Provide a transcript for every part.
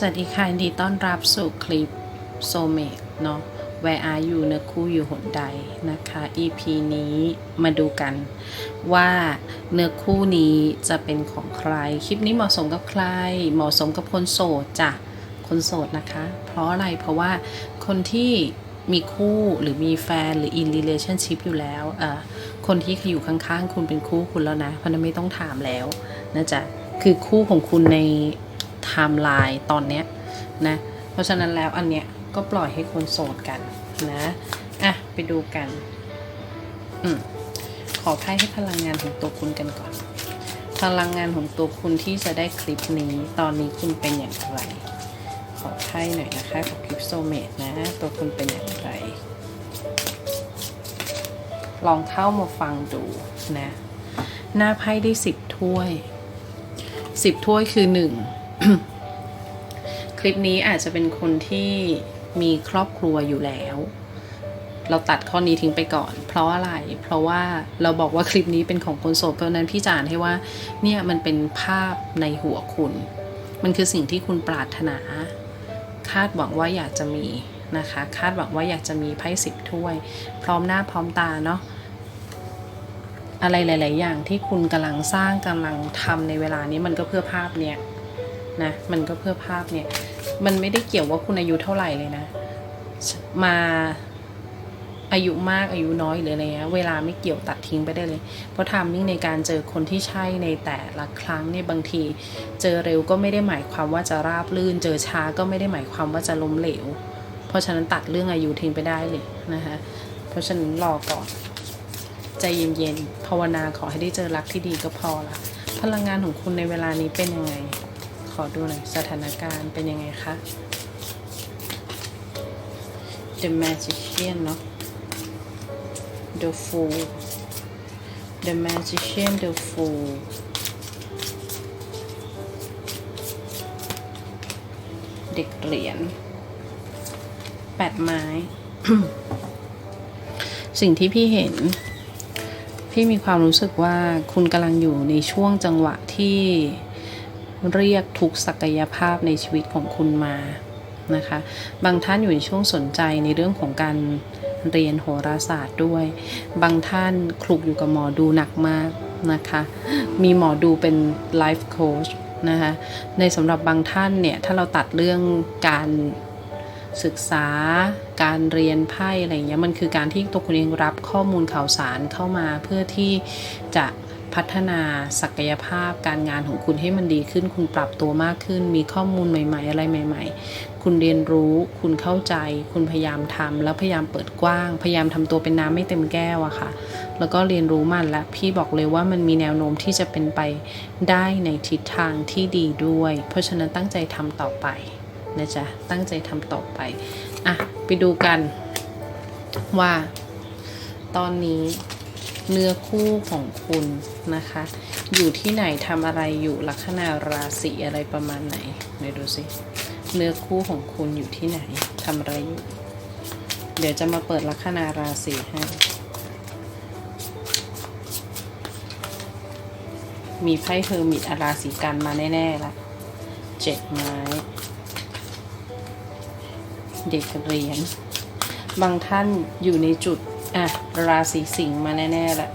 สวัสดีค่ะยินดีต้อนรับสู่คลิปโซเมตเนาะ Where are you เนื้อคู่อยู่หนใดนะคะ EP นี้มาดูกันว่าเนื้อคู่นี้จะเป็นของใคร คลิปนี้เหมาะสมกับใคร เหมาะสมกับคนโสดจ้ะ คนโสดนะคะ เพราะอะไร เพราะว่าคนที่มีคู่หรือมีแฟนหรือ in relationship อยู่แล้วเอ่อคนที่อยู่ข้างๆ คุณเป็นคู่คุณแล้วนะ เพราะนั้นไม่ต้องถามแล้วนะจ๊ะ คือคู่ของคุณใน ไทม์ไลน์ตอนเนี้ยนะ เพราะฉะนั้นแล้วอันเนี้ยก็ปล่อยให้คนโสดกันนะอะไปดูกันอืมขอไพ่ให้พลังงานของตัวคุณกันก่อน พลังงานของตัวคุณที่จะได้คลิปนี้ ตอนนี้คุณเป็นอย่างไร ขอไพ่หน่อยนะคะกับคลิปโซเมตนะ ตัวคุณเป็นอย่างไร ลองเข้ามาฟังดูนะ หน้าไพ่ได้สิบถ้วยสิบถ้วยคือหนึ่ง คลิปนี้อาจจะเป็นคนที่มีครอบครัวอยู่แล้ว เราตัดข้อนี้ทิ้งไปก่อน เพราะอะไร เพราะว่าเราบอกว่าคลิปนี้เป็นของคนโสดเพราะนั้นพี่จานให้ว่า เนี่ยมันเป็นภาพในหัวคุณ มันคือสิ่งที่คุณปรารถนา คาดหวังว่าอยากจะมีนะคะ คาดหวังว่าอยากจะมีไพ่สิบถ้วย พร้อมหน้าพร้อมตาเนาะอะไรหลาย ๆ อย่างที่คุณกำลังสร้างกำลังทำในเวลานี้มันก็เพื่อภาพเนี้ย นะมันก็เพื่อภาพเนี่ย มันไม่ได้เกี่ยวว่าคุณอายุเท่าไหร่เลยนะ มาอายุมากอายุน้อยหรืออะไรเงี้ยเวลาไม่เกี่ยวตัดทิ้งไปได้เลย เพราะทามมิ่งในการเจอคนที่ใช่ในแต่ละครั้งเนี่ยบางที เจอเร็วก็ไม่ได้หมายความว่าจะราบลื่น เจอช้าก็ไม่ได้หมายความว่าจะล้มเหลว เพราะฉะนั้นตัดเรื่องอายุทิ้งไปได้เลยนะคะเพราะฉะนั้นรอก่อน ใจเย็นๆภาวนาขอให้ได้เจอรักที่ดีก็พอละพลังงานของคุณในเวลานี้เป็นยังไง อดูหน่อยสถานการณ์เป็นยังไงคะ The Magician เนาะ The Fool The Magician The Fool เด็กเหรียญแปดไม้ สิ่งที่พี่เห็น พี่มีความรู้สึกว่าคุณกำลังอยู่ในช่วงจังหวะที่ เรียกทุกศักยภาพในชีวิตของคุณมานะคะ บางท่านอยู่ในช่วงสนใจในเรื่องของการเรียนโหราศาสตร์ด้วย บางท่านคลุกอยู่กับหมอดูหนักมากนะคะ มีหมอดูเป็นไลฟ์โค้ชนะคะ ในสำหรับบางท่านเนี่ย ถ้าเราตัดเรื่องการศึกษาการเรียนไพ่อะไรเงี้ยมันคือการที่ตัวคุณเองรับข้อมูลข่าวสารเข้ามาเพื่อที่จะ พัฒนาศักยภาพการงานของคุณให้มันดีขึ้น คุณปรับตัวมากขึ้น มีข้อมูลใหม่ ๆ อะไรใหม่ ๆ คุณเรียนรู้ คุณเข้าใจ คุณพยายามทำแล้วพยายามเปิดกว้าง พยายามทำตัวเป็นน้ำไม่เต็มแก้วอะค่ะ แล้วก็เรียนรู้มันและพี่บอกเลยว่ามันมีแนวโน้มที่จะเป็นไปได้ในทิศทางที่ดีด้วย เพราะฉะนั้นตั้งใจทำต่อไปนะจ๊ะตั้งใจทำต่อไปอะไปดูกันว่าตอนนี้ เนื้อคู่ของคุณนะคะ อยู่ที่ไหนทำอะไรอยู่ลัคนาราศีอะไรประมาณไหนไหนดูสิเนื้อคู่ของคุณอยู่ที่ไหนทำอะไรอยู่ เดี๋ยวจะมาเปิดลัคนาราศีให้มีไพ่เฮอร์มิตอาราศีกันมาแน่ๆละเจ็ดไม้ เด็กเรียนบางท่านอยู่ในจุด อะ ราศีสิงห์มาแน่ๆแหละ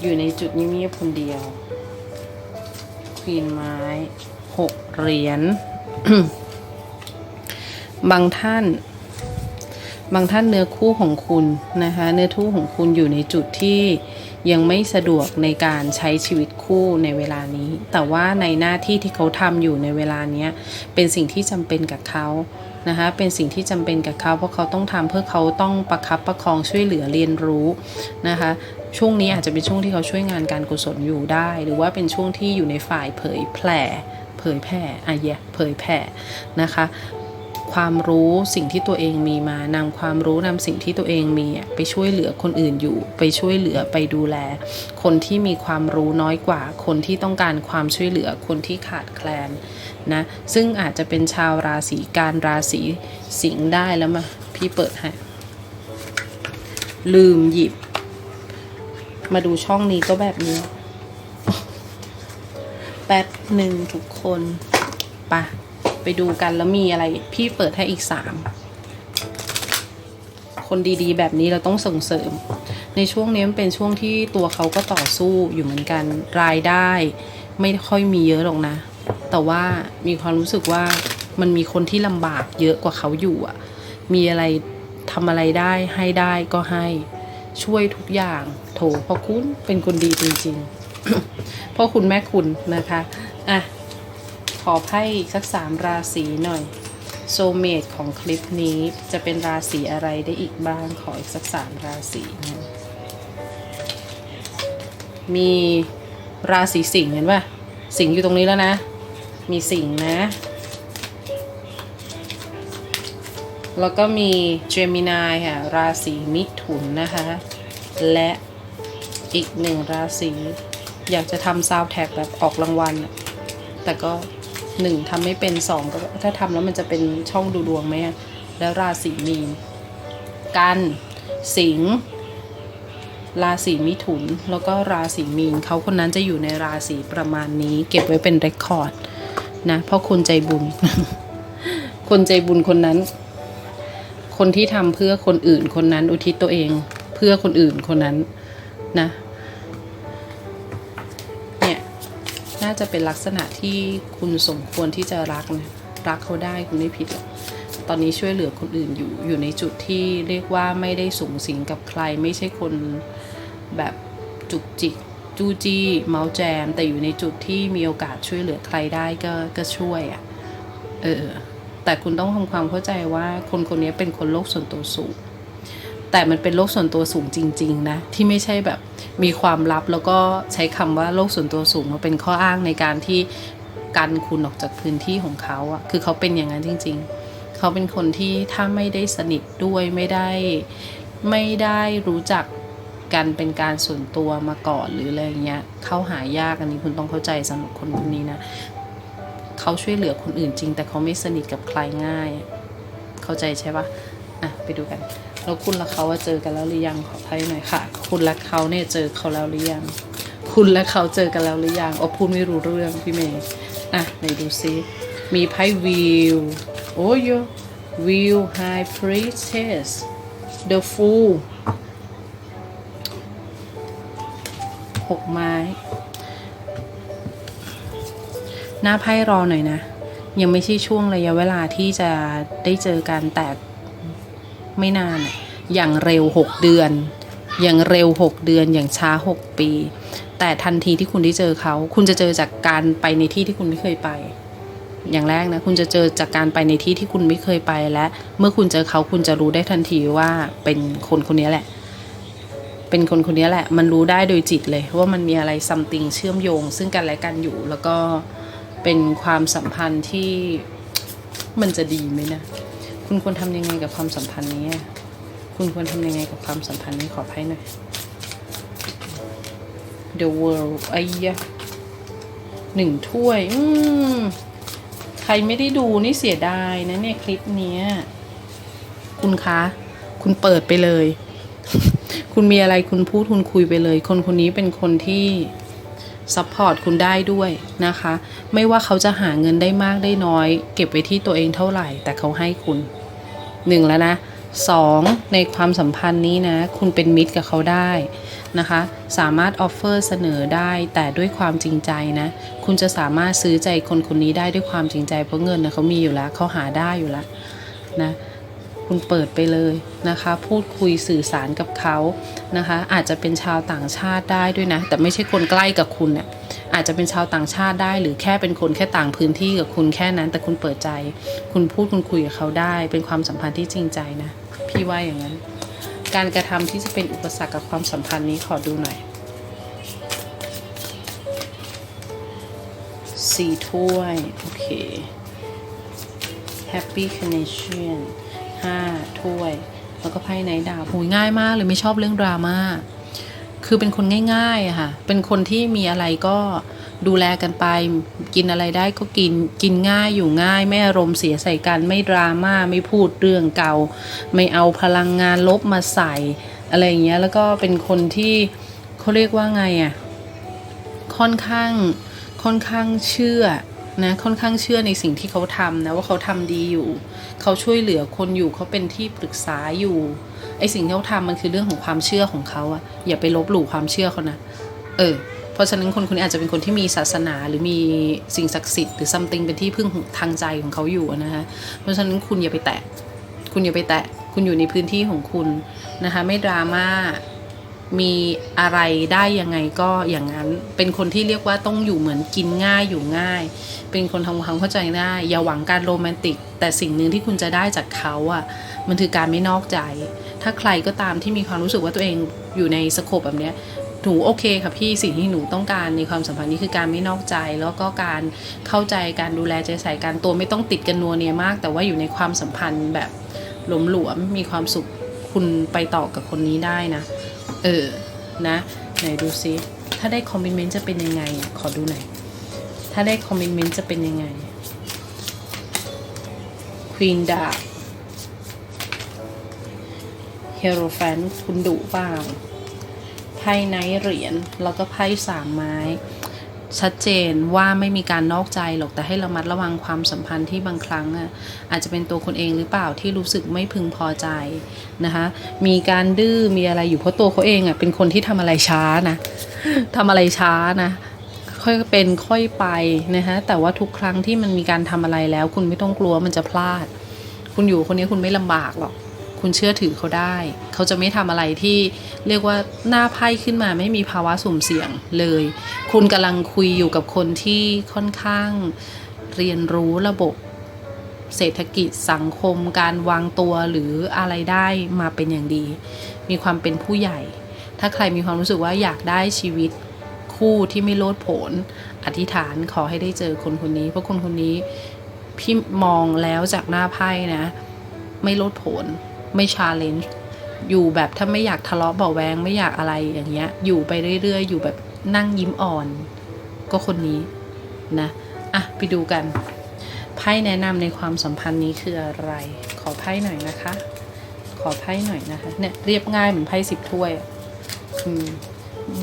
อยู่ในจุดเงียบๆคนเดียว ควีนไม้หกเหรียญ บางท่าน บางท่านเนื้อคู่ของคุณนะคะ เนื้อคู่ของคุณอยู่ในจุดที่ยังไม่สะดวกในการใช้ชีวิตคู่ในเวลานี้ แต่ว่าในหน้าที่ที่เขาทำอยู่ในเวลานี้เป็นสิ่งที่จำเป็นกับเขา นะคะเป็นสิ่งที่จำเป็นกับเขาเพราะเขาต้องทำเพื่อเขาต้องประคับประคองช่วยเหลือเรียนรู้นะคะช่วงนี้อาจจะเป็นช่วงที่เขาช่วยงานการกุศลอยู่ได้ หรือว่าเป็นช่วงที่อยู่ในฝ่ายเผยแพร่เผยแพร่อะเยเผยแพร่นะคะความรู้สิ่งที่ตัวเองมีมานำความรู้นำสิ่งที่ตัวเองมีไปช่วยเหลือคนอื่นอยู่ ไปช่วยเหลือไปดูแล คนที่มีความรู้น้อยกว่า คนที่ต้องการความช่วยเหลือคนที่ขาดแคลน นะ ซึ่งอาจจะเป็นชาวราศีการราศีสิงห์ได้แล้วมา พี่เปิดให้ ลืมหยิบ มาดูช่องนี้ก็แบบนี้ แป๊บหนึ่งทุกคนปะไปดูกันแล้วมีอะไร พี่เปิดให้อีกสามคนดีๆ แบบนี้เราต้องส่งเสริม ในช่วงนี้มันเป็นช่วงที่ตัวเขาก็ต่อสู้อยู่เหมือนกัน รายได้ ไม่ค่อยมีเยอะหรอกนะ แต่ว่ามีความรู้สึกว่ามันมีคนที่ลำบากเยอะกว่าเขาอยู่อะมีอะไรทำอะไรได้ให้ได้ก็ให้ช่วยทุกอย่าง โถพราะคุณเป็นคนดีจริงๆพราะคุณแม่คุณนะคะอะขอไพ่สักสามราศีหน่อย โซเมตของคลิปนี้จะเป็นราศีอะไรได้อีกบ้าง ขออีกสักสามราศีนะมีราศีสิงห์เห็นป่ะสิงห์อยู่ตรงนี้แล้วนะ มีสิงห์นะ แล้วก็มีเจมินายค่ะ ราศีมิถุนนะคะ และอีกหนึ่งราศีอยากจะทำซาวแท็กแบบออกรางวัลแต่ก็หนึ่งทำไม่เป็นสองก็ถ้าทำแล้วมันจะเป็นช่องดูดวงไหมแล้วราศีมีนกันสิงห์ราศีมิถุน แล้วก็ราศีมีนเขาคนนั้นจะอยู่ในราศีประมาณนี้ เก็บไว้เป็นเรคคอร์ด นะเพราะคนใจบุญ คนใจบุญคนนั้น คนที่ทำเพื่อคนอื่นคนนั้น อุทิศตัวเอง เพื่อคนอื่นคนนั้นนะเนี่ยน่าจะเป็นลักษณะที่คุณสมควรที่จะรักนะรักเขาได้คุณไม่ผิดหรอกตอนนี้ช่วยเหลือคนอื่นอยู่อยู่ในจุดที่เรียกว่าไม่ได้สูงสิงกับใคร ไม่ใช่คนแบบจุกจิก จูจี้เมาส์แจม แต่อยู่ในจุดที่มีโอกาสช่วยเหลือใครได้ก็ก็ช่วยอะ่ะเออแต่คุณต้องทำความเข้าใจว่าคนคนนี้เป็นคนโลกส่วนตัวสูง แต่มันเป็นโลกส่วนตัวสูงจริง ๆ นะ ที่ไม่ใช่แบบมีความลับแล้วก็ใช้คำว่าโลกส่วนตัวสูงมาเป็นข้ออ้างในการที่กันคุณออกจากพื้นที่ของเขาอะคือเขาเป็นอย่างนั้นจริง ๆ เขาเป็นคนที่ถ้าไม่ได้สนิทด้วยไม่ได้ไม่ได้รู้จัก กันเป็นการส่วนตัวมาก่อนหรืออะไรเงี้ยเข้าหายากอันนี้คุณต้องเข้าใจสำหรับคนคนนี้นะเขาช่วยเหลือคนอื่นจริง แต่เขาไม่สนิทกับใครง่าย เข้าใจใช่ปะอะไปดูกันแล้วคุณและเขาว่าเจอกันแล้วหรือยังขอไพ่หน่อยค่ะ คุณและเขาเนี่ยเจอเขาแล้วหรือยัง คุณและเขาเจอกันแล้วหรือยังอ๋อพูดไม่รู้เรื่องพี่เมย์อะไหนดูซิมีไพ่วิวโอ้ยวิว high priestess the fool หกไม้ หน้าไพ่รอหน่อยนะ ยังไม่ใช่ช่วงระยะเวลาที่จะได้เจอกันแต่ไม่นาน อย่างเร็ว6เดือน อย่างเร็ว6เดือนอย่างช้า6ปี แต่ทันทีที่คุณได้เจอเขา คุณจะเจอจากการไปในที่ที่คุณไม่เคยไปอย่างแรกนะคุณจะเจอจากการไปในที่ที่คุณไม่เคยไปและ เมื่อคุณเจอเขาคุณจะรู้ได้ทันทีว่าเป็นคนคนนี้แหละ เป็นคนคนนี้แหละ มันรู้ได้โดยจิตเลยว่ามันมีอะไรซัมติงเชื่อมโยง ซึ่งกันและกันอยู่ แล้วก็เป็นความสัมพันธ์ที่มันจะดีไหมนะ คุณควรทำยังไงกับความสัมพันธ์นี้ คุณควรทำยังไงกับความสัมพันธ์นี้ขอไพ่หน่อย The World ไอ้ยะหนึ่งถ้วย อืมใครไม่ได้ดูนี่เสียดายนะเนี่ยคลิปนี้ คุณคะ คุณเปิดไปเลย คุณมีอะไรคุณพูดคุณคุยไปเลย คนคนนี้เป็นคนที่ซัพพอร์ตคุณได้ด้วยนะคะ ไม่ว่าเขาจะหาเงินได้มากได้น้อย เก็บไว้ที่ตัวเองเท่าไหร่ แต่เขาให้คุณหนึ่งแล้วนะสองในความสัมพันธ์นี้นะ คุณเป็นมิตรกับเขาได้นะคะ สามารถออฟเฟอร์เสนอได้แต่ด้วยความจริงใจนะ คุณจะสามารถซื้อใจคนคนนี้ได้ด้วยความจริงใจเพราะเงินนะเขามีอยู่แล้วเขาหาได้อยู่แล้วนะ คุณเปิดไปเลยนะคะ พูดคุยสื่อสารกับเขานะคะ อาจจะเป็นชาวต่างชาติได้ด้วยนะ แต่ไม่ใช่คนใกล้กับคุณเนี่ยอาจจะเป็นชาวต่างชาติได้ หรือแค่เป็นคนแค่ต่างพื้นที่กับคุณแค่นั้น แต่คุณเปิดใจ คุณพูดคุณคุยกับเขาได้ เป็นความสัมพันธ์ที่จริงใจนะ พี่ว่าอย่างนั้น การกระทำที่จะเป็นอุปสรรคกับความสัมพันธ์นี้ขอดูหน่อยสี่ถ้วย โอเค Happy Connection ห้าถ้วย แล้วก็ไพ่ไนดาวโหยง่ายมากเลยไม่ชอบเรื่องดราม่าคือเป็นคนง่ายๆค่ะ เป็นคนที่มีอะไรก็ดูแลกันไป กินอะไรได้ก็กิน กินง่ายอยู่ง่าย ไม่อารมณ์เสียใส่กัน ไม่ดราม่า ไม่พูดเรื่องเก่า ไม่เอาพลังงานลบมาใส่ อะไรอย่างเงี้ย แล้วก็เป็นคนที่เขาเรียกว่าไงอะ ค่อนข้าง ค่อนข้างเชื่อ นะค่อนข้างเชื่อในสิ่งที่เขาทำนะว่าเขาทำดีอยู่ เขาช่วยเหลือคนอยู่เขาเป็นที่ปรึกษาอยู่ไอสิ่งที่เขาทำมันคือเรื่องของความเชื่อของเขาอะอย่าไปลบหลู่ความเชื่อเขานะเออเพราะฉะนั้นคนคนนี้อาจจะเป็นคนที่มีศาสนาหรือมีสิ่งศักดิ์สิทธิ์หรือ something เป็นที่พึ่งทางใจของเขาอยู่นะคะเพราะฉะนั้นคุณอย่าไปแตะ คุณอย่าไปแตะ คุณอยู่ในพื้นที่ของคุณนะคะไม่ดราม่า มีอะไรได้ยังไงก็อย่างนั้น เป็นคนที่เรียกว่าต้องอยู่เหมือนกินง่ายอยู่ง่าย เป็นคนทำความเข้าใจได้อย่าหวังการโรแมนติก แต่สิ่งหนึ่งที่คุณจะได้จากเขาอะ่ะ มันคือการไม่นอกใจ ถ้าใครก็ตามที่มีความรู้สึกว่าตัวเองอยู่ในสโคปแบบเนี้ยหนูโอเคค่ะพี่สิ่งที่หนูต้องการในความสัมพันธ์นี้คือการไม่นอกใจ แล้วก็การเข้าใจการดูแลใจใส่การตัวไม่ต้องติดกันนัวเนียมาก แต่ว่าอยู่ในความสัมพันธ์แบบหลวมๆมีความสุขคุณไปต่อกับคนนี้ได้นะ เออ นะ ไหนดูซิ ถ้าได้คอมเมนต์จะเป็นยังไง ขอดูหน่อย ถ้าได้คอมเมนต์จะเป็นยังไง ควีนดาเฮโรแฟนคุณดุเปล่าไพ่ไนท์เหรียญ แล้วก็ไพ่สามไม้ ชัดเจนว่าไม่มีการนอกใจหรอกแต่ให้ระมัดระวังความสัมพันธ์ที่บางครั้งอะอาจจะเป็นตัวคนเองหรือเปล่าที่รู้สึกไม่พึงพอใจนะคะมีการดื้อมีอะไรอยู่เพราะตัวเขาเองอะเป็นคนที่ทำอะไรช้านะทำอะไรช้านะค่อยเป็นค่อยไปนะคะแต่ว่าทุกครั้งที่มันมีการทำอะไรแล้ว คุณไม่ต้องกลัวมันจะพลาด คุณอยู่คนนี้คุณไม่ลำบากหรอก คุณเชื่อถือเขาได้ เขาจะไม่ทำอะไรที่เรียกว่าหน้าไพ่ขึ้นมาไม่มีภาวะสุ่มเสี่ยงเลย คุณกำลังคุยอยู่กับคนที่ค่อนข้างเรียนรู้ระบบเศรษฐกิจสังคม การวางตัวหรืออะไรได้มาเป็นอย่างดี มีความเป็นผู้ใหญ่ ถ้าใครมีความรู้สึกว่าอยากได้ชีวิตคู่ที่ไม่โลดโผนอธิษฐานขอให้ได้เจอคนคนนี้ เพราะคนคนนี้พี่มองแล้วจากหน้าไพ่นะ ไม่โลดโผน ไม่ชาเลนจ์อยู่แบบถ้าไม่อยากทะเลาะเบาแวงไม่อยากอะไรอย่างเงี้ย อยู่ไปเรื่อยๆ อยู่แบบนั่งยิ้มอ่อน ก็คนนี้นะอะไปดูกันไพ่แนะนำในความสัมพันธ์นี้คืออะไร ขอไพ่หน่อยนะคะ ขอไพ่หน่อยนะคะ เนี่ยเรียบง่ายเหมือนไพ่สิบถ้วยอืม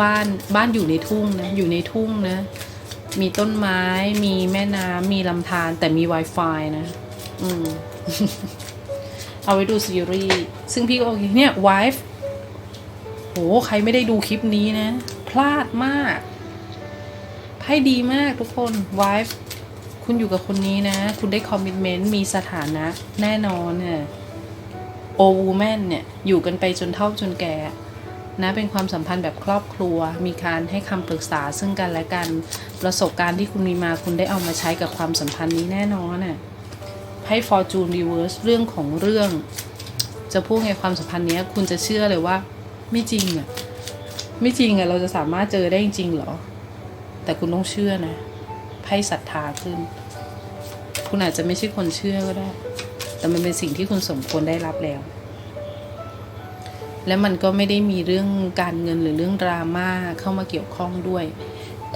บ้านบ้านอยู่ในทุ่งนะ อยู่ในทุ่งนะ มีต้นไม้ มีแม่น้ำมีลำธารแต่มี Wi-Fi นะ อืม เอาไว้ดูซีรีส์ซึ่งพี่ก็โอเคเนี่ย wife โหใครไม่ได้ดูคลิปนี้นะ พลาดมากไพ่ดีมากทุกคน wife คุณอยู่กับคนนี้นะ คุณได้คอมมิชเมนต์มีสถานะแน่นอนเนี่ยโอวูแมนเนี่ย อยู่กันไปจนเท่าจนแก่นะเป็นความสัมพันธ์แบบครอบครัว มีการให้คำปรึกษาซึ่งกันและกัน ประสบการณ์ที่คุณมีมาคุณได้เอามาใช้กับความสัมพันธ์นี้แน่นอนน่ะ ให้ Fortune Reverse เรื่องของเรื่อง จะพูดไงความสัมพันธ์นี้คุณจะเชื่อเลยว่า ไม่จริงอะไม่จริงอะเราจะสามารถเจอได้จริงเหรอ แต่คุณต้องเชื่อนะให้ศรัทธาขึ้น คุณอาจจะไม่ใช่คนเชื่อก็ได้ แต่มันเป็นสิ่งที่คุณสมควรได้รับแล้ว และมันก็ไม่ได้มีเรื่องการเงินหรือเรื่องดราม่าเข้ามาเกี่ยวข้องด้วย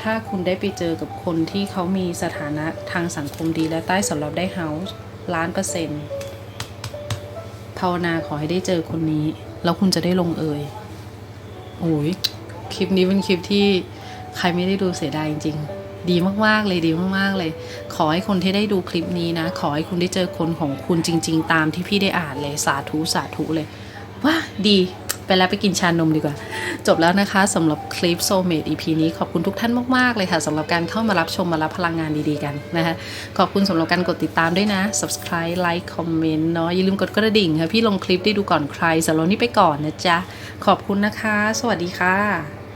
ถ้าคุณได้ไปเจอกับคนที่เขามีสถานะทางสังคมดีและใต้สำหรับได้เฮาส์ ล้านเปอร์เซ็นต์ภาวนาขอให้ได้เจอคนนี้ แล้วคุณจะได้ลงเอยโอ้ยคลิปนี้เป็นคลิปที่ใครไม่ได้ดูเสียดายจริงๆ ดีมากๆเลยดีมากๆเลย ขอให้คนที่ได้ดูคลิปนี้นะ ขอให้คุณได้เจอคนของคุณจริง ๆ ตามที่พี่ได้อ่านเลยสาธุสาธุเลยว้าดี ไปแล้วไปกินชานมดีกว่า จบแล้วนะคะสำหรับคลิปโซเมดอีพีนี้ขอบคุณทุกท่านมาก ๆ เลยค่ะสำหรับการเข้ามารับชมมารับพลังงานดีๆกันนะคะขอบคุณสำหรับการกดติดตามด้วยนะ subscribe like comment เนาะอย่าลืมกดกระดิ่งค่ะพี่ลงคลิปได้ดูก่อนใครสำหรับวันนี้ไปก่อนนะจ๊ะขอบคุณนะคะ สวัสดีค่ะ